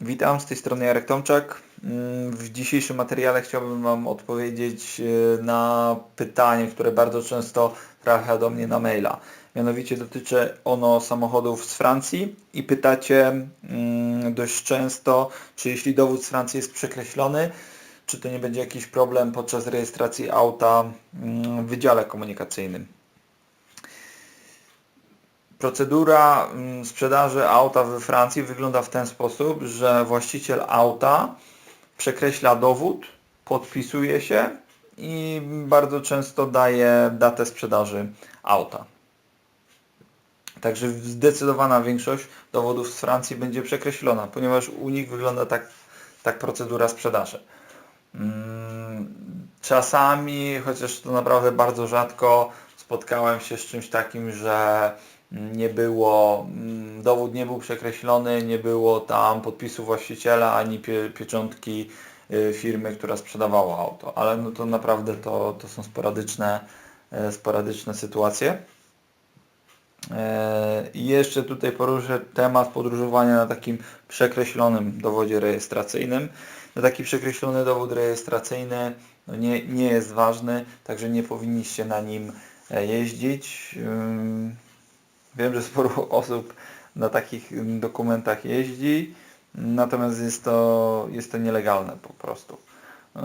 Witam, z tej strony Jarek Tomczak. Mm, W dzisiejszym materiale chciałbym Wam odpowiedzieć e, na pytanie, które bardzo często trafia do mnie na maila. Mianowicie dotyczy ono samochodów z Francji i pytacie mm, dość często, czy jeśli dowód z Francji jest przekreślony, czy to nie będzie jakiś problem podczas rejestracji auta mm, w wydziale komunikacyjnym. Procedura mm, sprzedaży auta we Francji wygląda w ten sposób, że właściciel auta przekreśla dowód, podpisuje się i bardzo często daje datę sprzedaży auta. Także zdecydowana większość dowodów z Francji będzie przekreślona, ponieważ u nich wygląda tak, tak procedura sprzedaży. Mm, Czasami, chociaż to naprawdę bardzo rzadko, spotkałem się z czymś takim, że nie było, mm, dowód nie był przekreślony, nie było tam podpisu właściciela ani pie, pieczątki y, firmy, która sprzedawała auto, ale no to naprawdę to, to są sporadyczne, e, sporadyczne sytuacje. E, I jeszcze tutaj poruszę temat podróżowania na takim przekreślonym dowodzie rejestracyjnym. No taki przekreślony dowód rejestracyjny no nie, nie jest ważny, także nie powinniście na nim e, jeździć. Wiem, że sporo osób na takich dokumentach jeździ, natomiast jest to, jest to nielegalne po prostu. Yy,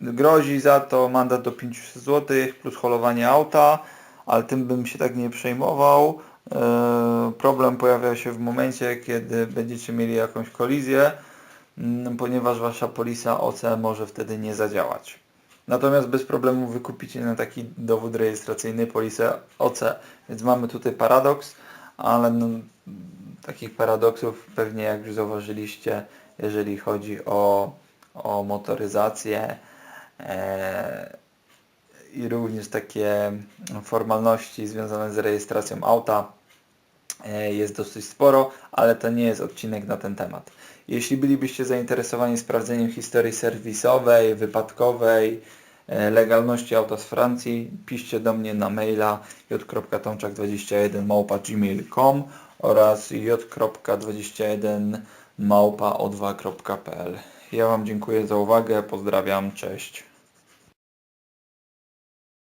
Grozi za to mandat do 500 zł plus holowanie auta, ale tym bym się tak nie przejmował. Yy, Problem pojawia się w momencie, kiedy będziecie mieli jakąś kolizję, ponieważ wasza polisa OC może wtedy nie zadziałać. Natomiast bez problemu wykupicie na taki dowód rejestracyjny polisę OC. Więc mamy tutaj paradoks, ale no, takich paradoksów pewnie jak już zauważyliście, jeżeli chodzi o, o motoryzację e, i również takie formalności związane z rejestracją auta e, jest dosyć sporo, ale to nie jest odcinek na ten temat. Jeśli bylibyście zainteresowani sprawdzeniem historii serwisowej, wypadkowej, legalności auta z Francji, piszcie do mnie na maila j.tomczak21 małpa gmail.com oraz j.21 małpa o2.pl. Ja Wam dziękuję za uwagę, pozdrawiam, cześć.